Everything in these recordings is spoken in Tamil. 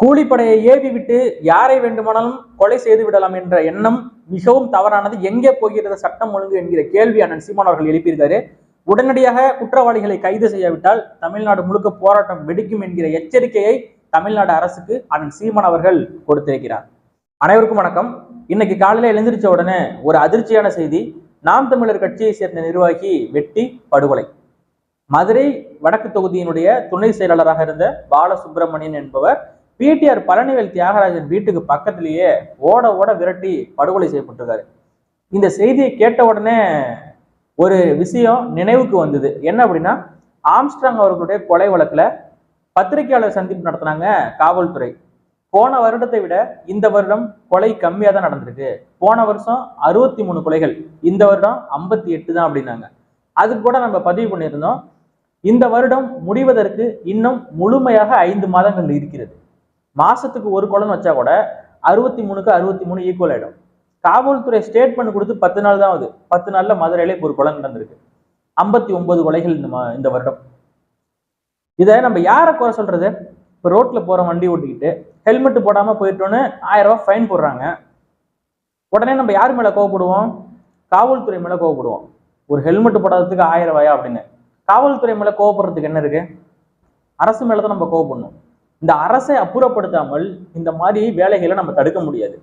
கூலிப்படையை ஏவி விட்டு யாரை வேண்டுமானாலும் கொலை செய்து விடலாம் என்ற எண்ணம் மிகவும் தவறானது. எங்கே போகிறது சட்டம் ஒழுங்கு என்கிற கேள்வி அண்ணன் சீமான் அவர்கள் எழுப்பியிருக்காரு. உடனடியாக குற்றவாளிகளை கைது செய்யாவிட்டால் தமிழ்நாடு முழுக்க போராட்டம் வெடிக்கும் என்கிற எச்சரிக்கையை தமிழ்நாடு அரசுக்கு அண்ணன் சீமான் அவர்கள் கொடுத்திருக்கிறார். அனைவருக்கும் வணக்கம். இன்னைக்கு காலையில எழுந்திரிச்ச உடனே ஒரு அதிர்ச்சியான செய்தி. நாம் தமிழர் கட்சியை சேர்ந்த நிர்வாகி வெட்டி படுகொலை. மதுரை வடக்கு தொகுதியினுடைய துணை செயலாளராக இருந்த பாலசுப்பிரமணியன் என்பவர் பிடிஆர் பழனிவேல் தியாகராஜன் வீட்டுக்கு பக்கத்திலேயே ஓட ஓட விரட்டி படுகொலை செய்யப்பட்டிருக்காரு. இந்த செய்தியை கேட்ட உடனே ஒரு விஷயம் நினைவுக்கு வந்தது. என்ன அப்படின்னா ஆம்ஸ்ட்ராங் அவர்களுடைய கொலை வழக்குல பத்திரிகையாளர் சந்திப்பு நடத்தினாங்க காவல்துறை. போன வருடத்தை விட இந்த வருடம் கொலை கம்மியாக தான் நடந்திருக்கு. போன வருஷம் அறுபத்தி மூணு கொலைகள் இந்த வருடம் ஐம்பத்தி எட்டு தான் அப்படின்னாங்க. அதுக்கு கூட நம்ம பதிவு பண்ணியிருந்தோம். இந்த வருடம் முடிவதற்கு இன்னும் முழுமையாக ஐந்து மாதங்கள் இருக்கிறது. மாசத்துக்கு ஒரு குளம் வச்சா கூட அறுபத்தி மூணுக்கு அறுபத்தி மூணு ஈக்குவல் ஆயிடும். காவல்துறை ஸ்டேட்மெண்ட் கொடுத்து பத்து நாள் தான் ஆகுது. பத்து நாள்ல மதுரையில ஒரு குளம் நடந்திருக்கு. ஐம்பத்தி ஒன்பது கொலைகள் இந்த மா- இந்த வருடம். இதை நம்ம யாரை குறை சொல்றது? இப்போ ரோட்ல போற வண்டி ஓட்டிக்கிட்டு ஹெல்மெட் போடாம போயிட்டோன்னு ஆயிரம் ரூபாய் ஃபைன் போடுறாங்க. உடனே நம்ம யார் மேல கோவப்படுவோம்? காவல்துறை மேல கோவப்படுவோம். ஒரு ஹெல்மெட் போடாததுக்கு ஆயிரம் ரூபாயா அப்படின்னு. காவல்துறை மேல கோவப்படுறதுக்கு என்ன இருக்கு? அரசு மேல தான் நம்ம கோவப்படணும். இந்த அரசை அப்புறப்படுத்தாமல் இந்த மாதிரி வேலைகளை நம்ம தடுக்க முடியாது.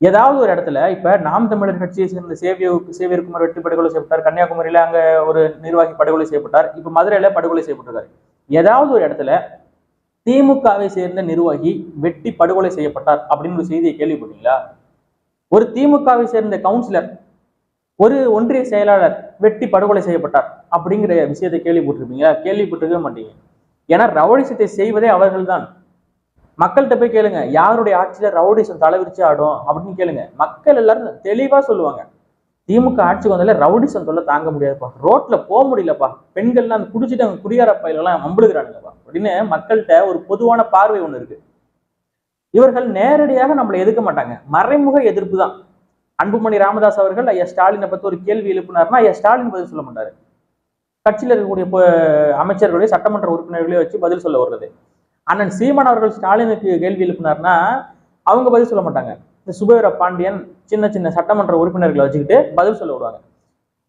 ஏதாவது ஒரு இடத்துல இப்ப நாம் தமிழர் கட்சியை சேர்ந்த சேவிய சேவியர்குமார் வெட்டி படுகொலை செய்யப்பட்டார் கன்னியாகுமரியில அங்க ஒரு நிர்வாகி படுகொலை செய்யப்பட்டார் இப்ப மதுரையில படுகொலை செய்யப்பட்டிருக்காரு. ஏதாவது ஒரு இடத்துல திமுகவை சேர்ந்த நிர்வாகி வெட்டி படுகொலை செய்யப்பட்டார் அப்படின்னு ஒரு செய்தியை கேள்விப்பட்டீங்களா? ஒரு திமுகவை சேர்ந்த கவுன்சிலர் ஒரு ஒன்றிய செயலாளர் வெட்டி படுகொலை செய்யப்பட்டார் அப்படிங்கிற விஷயத்தை கேள்விப்பட்டிருப்பீங்களா? கேள்விப்பட்டிருக்கவே மாட்டீங்க. ஏன்னா ரவுடிசத்தை செய்வதே அவர்கள்தான். மக்கள்கிட்ட போய் கேளுங்க யாருடைய ஆட்சியில ரவுடிசம் தலைவிரிச்சு ஆடும் அப்படின்னு கேளுங்க. மக்கள் எல்லாரும் தெளிவா சொல்லுவாங்க. திமுக ஆட்சிக்கு வந்தால ரவுடிசம் தொல்லை தாங்க முடியாதுப்பா. ரோட்ல போக முடியலப்பா. பெண்கள்லாம் அந்த குடிச்சிட்டு அவங்க குடியார பயிலெல்லாம் அம்பளுகிறானுங்கப்பா அப்படின்னு மக்கள்கிட்ட ஒரு பொதுவான பார்வை ஒண்ணு இருக்கு. இவர்கள் நேரடியாக நம்மளை எதிர்க்க மாட்டாங்க. மறைமுக எதிர்ப்பு தான் அன்புமணி ராமதாஸ் அவர்கள் ஐயா ஸ்டாலினை பத்தி ஒரு கேள்வி எழுப்பினார்னா ஐயா ஸ்டாலின் பதில் சொல்ல மாட்டாரு. கட்சியில் இருக்கக்கூடிய பொ- அமைச்சர்களையும் சட்டமன்ற உறுப்பினர்களையும் வச்சு பதில் சொல்ல வர்றது. அண்ணன் சீமான் அவர்கள் ஸ்டாலினுக்கு கேள்வி எழுப்பினார்னா அவங்க பதில் சொல்ல மாட்டாங்க. இந்த சுபவீர பாண்டியன் சின்ன சின்ன சட்டமன்ற உறுப்பினர்களை வச்சுக்கிட்டு பதில் சொல்ல விடுவாங்க.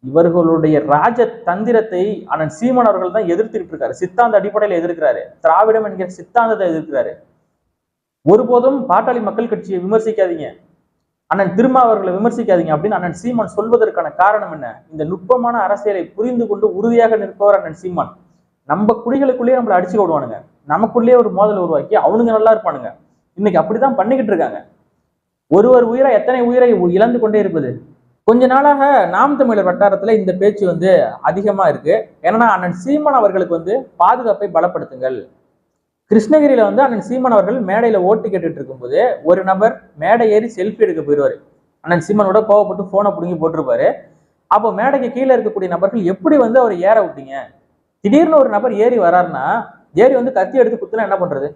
இவர்களுடைய ராஜ தந்திரத்தை அண்ணன் சீமான் அவர்கள் தான் எதிர்த்துக்கிட்டு இருக்காரு சித்தாந்த அடிப்படையில் எதிர்க்கிறாரு. திராவிடம் என்கிற சித்தாந்தத்தை எதிர்க்கிறாரு. ஒருபோதும் பாட்டாளி மக்கள் கட்சியை விமர்சிக்காதீங்க. அண்ணன் திருமாவர்களை விமர்சிக்காதீங்க அப்படின்னு அண்ணன் சீமான் சொல்வதற்கான காரணம் என்ன? இந்த நுட்பமான அரசியலை புரிந்து கொண்டு உறுதியாக நிற்பவர் அண்ணன் சீமான். நம்ம குடிகளுக்குள்ளேயே நம்மளை அடிச்சு விடுவானுங்க நமக்குள்ளேயே ஒரு மோதல் உருவாக்கி அவனுங்க நல்லா இருப்பானுங்க. இன்னைக்கு அப்படிதான் பண்ணிக்கிட்டு இருக்காங்க. ஒருவர் உயிரை எத்தனை உயிரை இழந்து கொண்டே இருப்பது? கொஞ்ச நாளாக நாம் தமிழர் வட்டாரத்துல இந்த பேச்சு வந்து அதிகமா இருக்கு. ஏன்னா அண்ணன் சீமான் அவர்களுக்கு வந்து பாதுகாப்பை பலப்படுத்துங்கள். கிருஷ்ணகிரியில் வந்து அண்ணன் சீமான் அவர்கள் மேடையில் ஓட்டு கேட்டுட்டு இருக்கும்போது ஒரு நபர் மேடை ஏறி செல்ஃபி எடுக்க போயிடுவார் அண்ணன் சீமானோட கோவப்பட்டு ஃபோனை பிடுங்கி போட்டிருப்பாரு. அப்போ மேடைக்கு கீழே இருக்கக்கூடிய நபர்கள் எப்படி வந்து அவர் ஏற விட்டீங்க? திடீர்னு ஒரு நபர் ஏறி வராருன்னா ஏறி வந்து கத்தி எடுத்து குத்துனா என்ன பண்ணுறது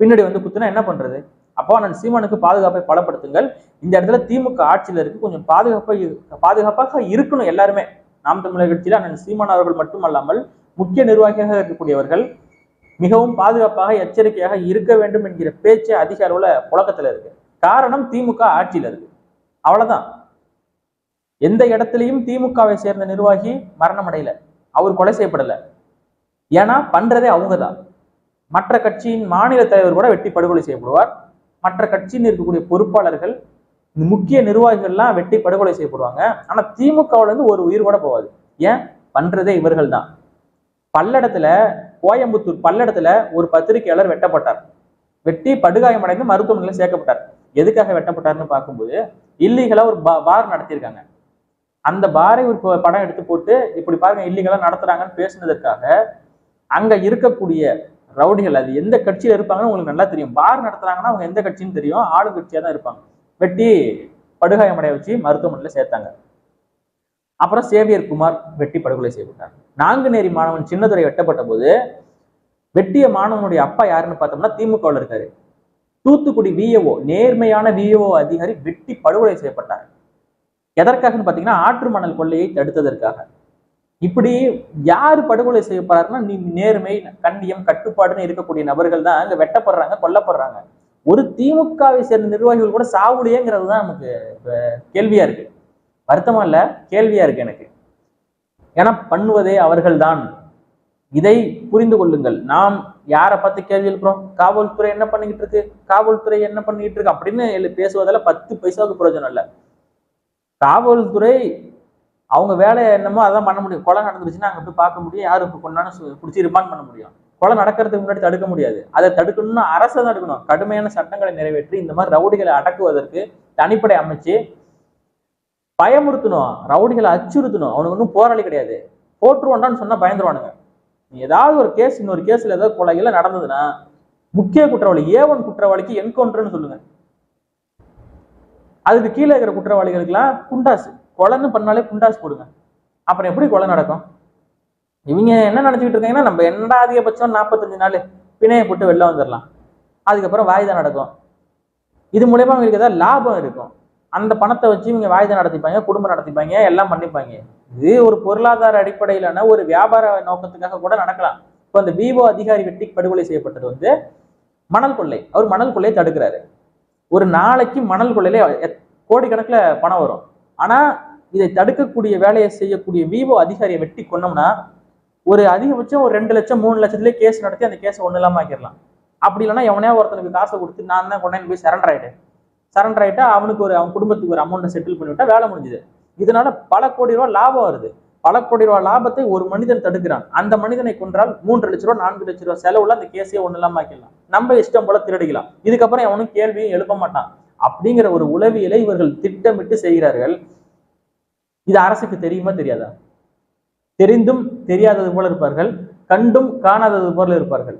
பின்னாடி வந்து குத்துனா என்ன பண்ணுறது அப்போ அண்ணன் சீமானுக்கு பாதுகாப்பை பலப்படுத்துங்கள். இந்த இடத்துல திமுக ஆட்சியில் இருக்கு. கொஞ்சம் பாதுகாப்பாக பாதுகாப்பாக இருக்கணும் எல்லாருமே. நாம் தமிழர் கட்சியில் அண்ணன் சீமான் அவர்கள் மட்டுமல்லாமல் முக்கிய நிர்வாகியாக இருக்கக்கூடியவர்கள் மிகவும் பாதுகாப்பாக எச்சரிக்கையாக இருக்க வேண்டும் என்கிற பேச்சு அதிக அளவுல புழக்கத்துல இருக்கு. காரணம் திமுக ஆட்சியில இருக்கு. அவ்வளவுதான். எந்த இடத்துலையும் திமுகவை சேர்ந்த நிர்வாகி மரணம் அடையல. அவர் கொலை செய்யப்படல. ஏன்னா பண்றதே அவங்க தான் மற்ற கட்சியின் மாநில தலைவர் கூட வெட்டி படுகொலை செய்யப்படுவார். மற்ற கட்சியில் இருக்கக்கூடிய பொறுப்பாளர்கள் முக்கிய நிர்வாகிகள்லாம் வெட்டி படுகொலை செய்யப்படுவாங்க. ஆனா திமுகவுல இருந்து ஒரு உயிர் கூட போவாது ஏன்? பண்றதே இவர்கள் தான் பல்லடத்துல கோயம்புத்தூர் பல்லடத்துல ஒரு பத்திரிகையாளர் வெட்டப்பட்டார். வெட்டி படுகாயமடைந்து மருத்துவமனையில் சேர்க்கப்பட்டார். எதுக்காக வெட்டப்பட்டார்னு பார்க்கும்போது இல்லீகலா ஒரு பார் நடத்தியிருக்காங்க. அந்த பாரை ஒரு படம் எடுத்து போட்டு இப்படி பாருங்க இல்லீகலா நடத்துறாங்கன்னு பேசுனதற்காக அங்க இருக்கக்கூடிய ரவுடிகள் அது எந்த கட்சியில இருப்பாங்கன்னு உங்களுக்கு நல்லா தெரியும். பார் நடத்துறாங்கன்னா அவங்க எந்த கட்சின்னு தெரியும். ஆளுங்கட்சியா தான் இருப்பாங்க. வெட்டி படுகாயமடைய வச்சு மருத்துவமனையில் சேர்த்தாங்க. அப்புறம் சேவியர் குமார் வெட்டி படுகொலை செய்யப்பட்டார். நாங்குநேரி மாணவன் சின்னதுரை வெட்டப்பட்ட போது வெட்டிய மாணவனுடைய அப்பா யாருன்னு பார்த்தோம்னா திமுகவில் இருக்காரு. தூத்துக்குடி விஏஓ நேர்மையான விஏஓ அதிகாரி வெட்டி படுகொலை செய்யப்பட்டார். எதற்காகன்னு பார்த்தீங்கன்னா ஆற்று மணல் கொள்ளையை தடுத்ததற்காக. இப்படி யாரு படுகொலை செய்யப்படுறாருன்னா நீ நேர்மை கண்ணியம் கட்டுப்பாடுன்னு இருக்கக்கூடிய நபர்கள் தான் இங்க வெட்டப்படுறாங்க கொல்லப்படுறாங்க. ஒரு திமுகவை சேர்ந்த நிர்வாகிகள் கூட சாவுலையேங்கிறது தான் நமக்கு கேள்வியா இருக்கு. வருத்தமா இல்ல? கேள்வியா இருக்கு எனக்கு. என பண்ணுவதே அவர்கள்தான். இதை புரிந்து கொள்ளுங்கள். நாம் யாரை பார்த்து கேள்வி எழுப்புறோம்? காவல்துறை என்ன பண்ணிக்கிட்டு இருக்கு? காவல்துறை என்ன பண்ணிக்கிட்டு இருக்கு? அப்படின்னு எழு- பேசுவதால பத்து பைசாவுக்கு பிரயோஜனம் இல்லை. காவல்துறை அவங்க வேலையை என்னமோ அதான் பண்ண முடியும். கொலை நடந்துருச்சுன்னா அங்கே போய் பார்க்க முடியும். யாரு இப்போ கொண்டான்னு பிடிச்சி ரிமாண்ட் பண்ண முடியும்? கொலை நடக்கிறதுக்கு முன்னாடி தடுக்க முடியாது. அதை தடுக்கணும்னா அரசு தான் தடுக்கணும் கடுமையான சட்டங்களை நிறைவேற்றி இந்த மாதிரி ரவுடிகளை அடக்குவதற்கு தனிப்படை அமைச்சு பயமுறுத்தணும். ரவுடிகளை அச்சுறுத்தணும். அவனுக்கு ஒன்றும் போராளி கிடையாது. போட்டுருவான்டான்னு சொன்னா பயந்துருவானுங்க. நீ ஏதாவது ஒரு கேஸ் இன்னொரு கேஸ்ல ஏதாவது கொலைகளை நடந்ததுன்னா முக்கிய குற்றவாளி ஏவன் குற்றவாளிக்கு என்கவுண்டர்னு சொல்லுங்க. அதுக்கு கீழே இருக்கிற குற்றவாளிகளுக்கெல்லாம் குண்டாசு. கொலைன்னு பண்ணாலே குண்டாசு போடுங்க. அப்புறம் எப்படி கொலை நடக்கும்? இவங்க என்ன நினைச்சுக்கிட்டு இருக்காங்கன்னா நம்ம என்னடா அதிகபட்சம் நாற்பத்தஞ்சு நாள் பிணையை போட்டு வெளில வந்துடலாம் அதுக்கப்புறம் வாய்தா நடக்கும். இது மூலயமா அவங்களுக்கு ஏதாவது லாபம் இருக்கும். அந்த பணத்தை வச்சு இவங்க வாய்தா நடத்திப்பாங்க குடும்பம் நடத்திப்பாங்க எல்லாம் பண்ணிப்பாங்க. இது ஒரு பொருளாதார அடிப்படையிலான ஒரு வியாபார நோக்கத்துக்காக கூட நடக்கலாம். இப்போ அந்த விவோ அதிகாரி வெட்டி படுகொலை செய்யப்பட்டது வந்து மணல் கொள்ளை. அவர் மணல் கொள்ளையை தடுக்கிறாரு. ஒரு நாளைக்கு மணல் கொள்ளையில எத்- கோடிக்கணக்குல பணம் வரும். ஆனா இதை தடுக்கக்கூடிய வேலையை செய்யக்கூடிய விவோ அதிகாரியை வெட்டி கொன்னோம்னா ஒரு அதிகபட்சம் ஒரு ரெண்டு லட்சம் மூணு லட்சத்துலேயே கேஸ் நடத்தி அந்த கேஸை ஒன்றும் இல்லாமல் ஆக்கிடலாம். அப்படி இல்லைன்னா எவனையா ஒருத்தனுக்கு காசை கொடுத்து நான் தான் கொண்டாந்து போய் சரண்டர் ஆயிட்டேன். சரண்டர் ஆகிட்டா அவனுக்கு ஒரு அவன் குடும்பத்துக்கு ஒரு அமௌண்ட்டை செட்டில் பண்ணிவிட்டா வேலை முடிஞ்சுது. இதனால பல கோடி ரூபா லாபம் வருது. பல கோடி ரூபா லாபத்தை ஒரு மனிதன் தடுக்கிறான். அந்த மனிதனை கொன்றால் மூன்று லட்ச ரூபா நான்கு லட்ச ரூபா செலவுல அந்த கேஸே ஒன்றும் இல்லாமல் ஆக்கிடலாம். நம்ம இஷ்டம் போல திருடிக்கலாம். இதுக்கப்புறம் அவனும் கேள்வியும் எழுப்ப மாட்டான். அப்படிங்கிற ஒரு உளவியலை இவர்கள் திட்டமிட்டு செய்கிறார்கள். இது அரசுக்கு தெரியுமா தெரியாதா? தெரிந்தும் தெரியாதது போல இருப்பார்கள். கண்டும் காணாதது போல இருப்பார்கள்.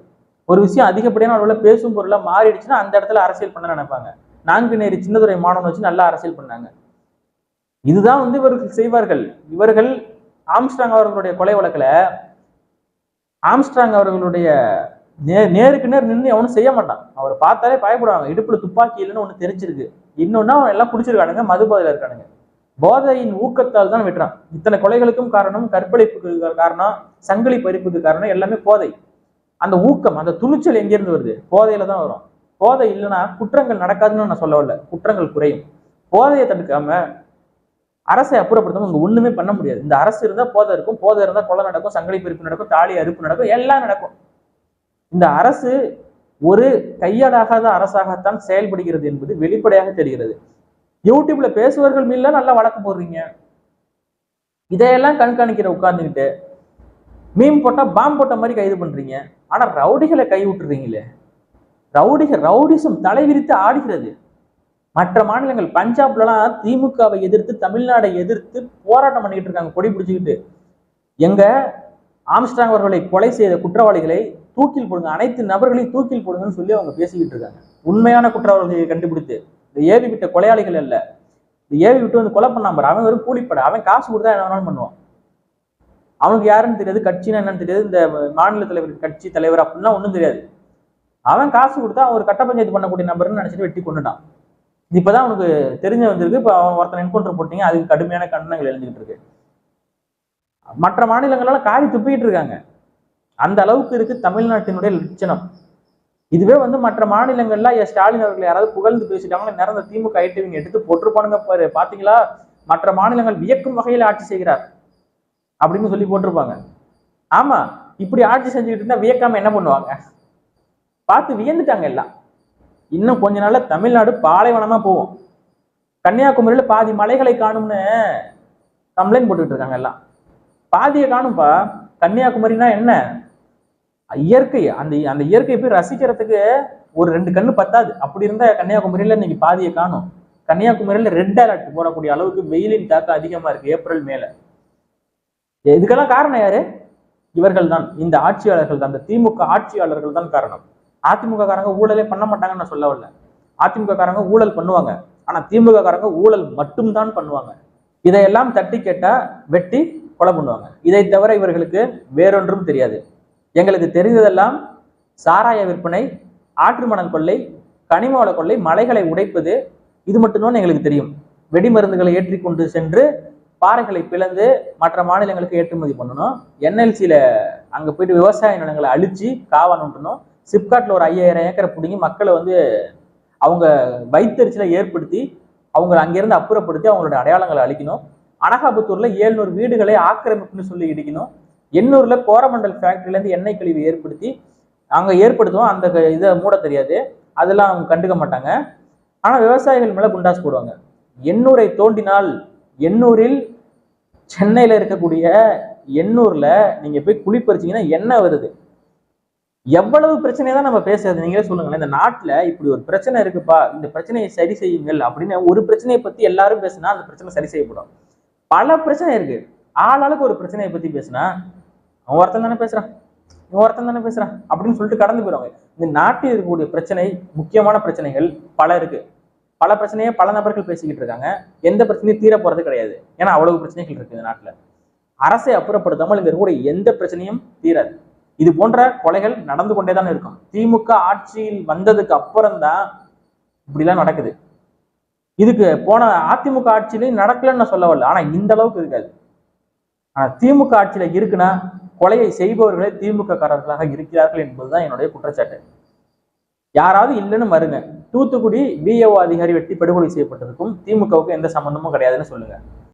ஒரு விஷயம் அதிகப்படியான அளவில் பேசும் பொருளாக மாறிடுச்சுன்னா அந்த இடத்துல அரசியல் பண்ண நினைப்பாங்க. நாங்குநேரி சின்னதுரை மாணவன் வச்சு நல்லா அரசியல் பண்ணாங்க. இதுதான் வந்து இவர்கள் செய்வார்கள். இவர்கள் ஆம்ஸ்ட்ராங் அவர்களுடைய கொலை வழக்குல ஆம்ஸ்ட்ராங் அவர்களுடைய நே நேருக்கு நேர் நின்று அவனும் செய்ய மாட்டான். அவர் பார்த்தாலே பயப்படுவாங்க. இடுப்புல துப்பாக்கி இல்லைன்னு ஒன்று தெரிஞ்சிருக்கு. இன்னொன்னா அவன் எல்லாம் குடிச்சிருக்கானுங்க மது போதையில இருக்கானுங்க. போதையின் ஊக்கத்தால் தான் வெட்டுறான். இத்தனை கொலைகளுக்கும் காரணம் கற்பழிப்புக்கு காரணம் சங்கிலி பறிப்புக்கு காரணம் எல்லாமே போதை. அந்த ஊக்கம் அந்த துணிச்சல் எங்கிருந்து வருது? போதையில தான் வரும். போதை இல்லைன்னா குற்றங்கள் நடக்காதுன்னு நான் சொல்ல வரல குற்றங்கள் குறையும். போதையை தடுக்காம அரசை அப்புறப்படுத்தாம இங்க ஒண்ணுமே பண்ண முடியாது. இந்த அரசு இருந்தா போதை இருக்கும் போதை இருந்தா கொலை நடக்கும் சங்கிலி பிரிப்பு நடக்கும் தாலி அறுப்பு நடக்கும் எல்லாம் நடக்கும். இந்த அரசு ஒரு கையாடாகாத அரசாகத்தான் செயல்படுகிறது என்பது வெளிப்படையாக தெரிகிறது. யூடியூப்ல பேசுவர்கள் மீல நல்லா வழக்கு போடுறீங்க. இதையெல்லாம் கண்காணிக்கிற உட்கார்ந்துக்கிட்டு மீன் போட்டா பாம்பு போட்ட மாதிரி கைது பண்றீங்க. ஆனா ரவுடிகளை கை விட்டுறீங்களே ரவுடிகள் ரவுடிசம் தலைவிரித்து ஆடுகிறது. மற்ற மாநிலங்கள் பஞ்சாப்லலாம் திமுகவை எதிர்த்து தமிழ்நாடை எதிர்த்து போராட்டம் பண்ணிக்கிட்டு இருக்காங்க கொடி பிடிச்சிக்கிட்டு. எங்க ஆம்ஸ்டாங் அவர்களை கொலை செய்த குற்றவாளிகளை தூக்கில் போடுங்க அனைத்து நபர்களையும் தூக்கில் போடுங்கன்னு சொல்லி அவங்க பேசிக்கிட்டு இருக்காங்க. உண்மையான குற்றவாளிகளை கண்டுபிடித்து. இந்த ஏவி விட்ட கொலையாளிகள் அல்ல. இந்த ஏவி விட்டு வந்து கொலை பண்ணாம பாரு, அவன் வெறும் கூலிப்பட அவன் காசு கொடுத்தா என்ன வேணாலும் பண்ணுவான். அவனுக்கு யாருன்னு தெரியாது கட்சினா என்னன்னு தெரியாது இந்த மாநில தலைவர் கட்சி தலைவர் அப்படின்னா ஒன்றும் தெரியாது. அவன் காசு கொடுத்தா அவன் ஒரு கட்ட பஞ்சாயத்து பண்ணக்கூடிய நபர்னு நினைச்சிட்டு வெட்டி கொண்டுட்டான். இப்பதான் அவனுக்கு தெரிஞ்சு வந்திருக்கு. இப்போ அவன் ஒருத்தன் என்கவுண்டர் போட்டீங்க அதுக்கு கடுமையான கண்டனங்கள் எழுந்துகிட்டு இருக்கு. மற்ற மாநிலங்களெல்லாம் காரி துப்பிக்கிட்டு இருக்காங்க. அந்த அளவுக்கு இருக்கு தமிழ்நாட்டினுடைய லட்சணம். இதுவே வந்து மற்ற மாநிலங்கள்ல ஸ்டாலின் அவர்கள் யாராவது புகழ்ந்து பேசிட்டாங்கன்னா நிறந்த திமுக ஐடிவிங்க எடுத்து போட்டிருப்பானுங்க பாரு. பாத்தீங்களா? மற்ற மாநிலங்கள் வியக்கும் வகையில் ஆட்சி செய்கிறார் அப்படின்னு சொல்லி போட்டிருப்பாங்க. ஆமா இப்படி ஆட்சி செஞ்சுக்கிட்டு இருந்தா வியக்காம என்ன பண்ணுவாங்க? பார்த்து வியந்துட்டாங்க எல்லாம். இன்னும் கொஞ்ச நாள்ல தமிழ்நாடு பாலைவனமா போகும். கன்னியாகுமரியில பாதி மலைகளை காணும்னு கம்ப்ளைண்ட் போட்டுக்கிட்டு இருக்காங்க எல்லாம். பாதியை காணும்பா கன்னியாகுமரினா என்ன? இயற்கை அந்த அந்த இயற்கையை போய் ரசிக்கிறதுக்கு ஒரு ரெண்டு கண்ணு பத்தாது. அப்படி இருந்தா கன்னியாகுமரியில இன்னைக்கு பாதியை காணும். கன்னியாகுமரியில ரெட் அலர்ட் போடக்கூடிய அளவுக்கு வெயிலின் தாக்கம் அதிகமா இருக்கு ஏப்ரல் மேல. இதுக்கெல்லாம் காரணம் யாரு? இவர்கள் தான் இந்த ஆட்சியாளர்கள் தான் இந்த திமுக ஆட்சியாளர்கள் தான் காரணம். அதிமுக காரங்க ஊழலே பண்ண மாட்டாங்கன்னு நான் சொல்ல வரல அதிமுக காரங்க ஊழல் பண்ணுவாங்க. ஆனா திமுக காரங்க ஊழல் மட்டும்தான் பண்ணுவாங்க. இதையெல்லாம் தட்டி கேட்டா வெட்டி கொலை பண்ணுவாங்க. இதை தவிர இவர்களுக்கு வேறொன்றும் தெரியாது. எங்களுக்கு தெரிந்ததெல்லாம் சாராய விற்பனை ஆற்று மணல் கொள்ளை கனிம வள கொள்ளை மலைகளை உடைப்பது இது மட்டும்தான் எங்களுக்கு தெரியும். வெடிமருந்துகளை ஏற்றி கொண்டு சென்று பாறைகளை பிளந்து மற்ற மாநிலங்களுக்கு ஏற்றுமதி பண்ணணும். என்எல்சியில் அங்கே போயிட்டு விவசாய நிலங்களை அழிச்சு காவா சிப்காட்டில் ஒரு ஐயாயிரம் ஏக்கரை பிடிங்கி மக்களை வந்து அவங்க வைத்தறிச்சலை ஏற்படுத்தி அவங்க அங்கேருந்து அப்புறப்படுத்தி அவங்களோட அடையாளங்களை அழிக்கணும். அனகாபுத்தூரில் ஏழ்நூறு வீடுகளை ஆக்கிரமிப்புன்னு சொல்லி இடிக்கணும். எண்ணூரில் கோரமண்டல் ஃபேக்ட்ரிலேருந்து எண்ணெய் கழிவு ஏற்படுத்தி அங்கே ஏற்படுத்துவோம். அந்த க- இதை மூட தெரியாது. அதெல்லாம் அவங்க கண்டுக்க மாட்டாங்க. ஆனால் விவசாயிகள் மேலே குண்டாஸ் போடுவாங்க. எண்ணூரை தோண்டினால் எண்ணூரில் சென்னையில் இருக்கக்கூடிய எண்ணூரில் நீங்கள் போய் குளிப்பறிச்சிங்கன்னா எண்ணெய் வருது. எவ்வளவு பிரச்சனை தான் நம்ம பேசுறது? நீங்களே சொல்லுங்களேன். இந்த நாட்டுல இப்படி ஒரு பிரச்சனை இருக்குப்பா இந்த பிரச்சனையை சரி செய்யுங்கள் அப்படின்னு ஒரு பிரச்சனையை பத்தி எல்லாரும் பேசுனா அந்த பிரச்சனை சரி செய்யப்படும். பல பிரச்சனை இருக்கு. ஆளாளுக்கு ஒரு பிரச்சனையை பத்தி பேசுனா அவன் ஒருத்தன் தானே பேசுறான். இவன் ஒருத்தன் தானே பேசுறான் அப்படின்னு சொல்லிட்டு கடந்து போயிடுவாங்க. இந்த நாட்டில் இருக்கக்கூடிய பிரச்சனை முக்கியமான பிரச்சனைகள் பல இருக்கு. பல பிரச்சனையை பல நபர்கள் பேசிக்கிட்டு இருக்காங்க. எந்த பிரச்சனையும் தீர போறது கிடையாது. ஏன்னா அவ்வளவு பிரச்சனைகள் இருக்கு இந்த நாட்டுல. அரசை அப்புறப்படுத்தாமல் இங்க இருக்கக்கூடிய எந்த பிரச்சனையும் தீராது. இது போன்ற கொலைகள் நடந்து கொண்டே தான் இருக்கும். திமுக ஆட்சியில் வந்ததுக்கு அப்புறம் தான் இப்படிலாம் நடக்குது. இதுக்கு போன அதிமுக ஆட்சியிலையும் நடக்கலன்னு நான் சொல்ல வரல. ஆனா இந்த அளவுக்கு இருக்காது. ஆனா திமுக ஆட்சியில இருக்குன்னா கொலையை செய்பவர்களே திமுக காரர்களாக இருக்கிறார்கள் என்பதுதான் என்னுடைய குற்றச்சாட்டு. யாராவது இல்லைன்னு மறுங்க. தூத்துக்குடி பிஏஓ அதிகாரி வெட்டி படுகொலை செய்யப்பட்டதுக்கும் திமுகவுக்கு எந்த சம்பந்தமும் கிடையாதுன்னு சொல்லுங்க.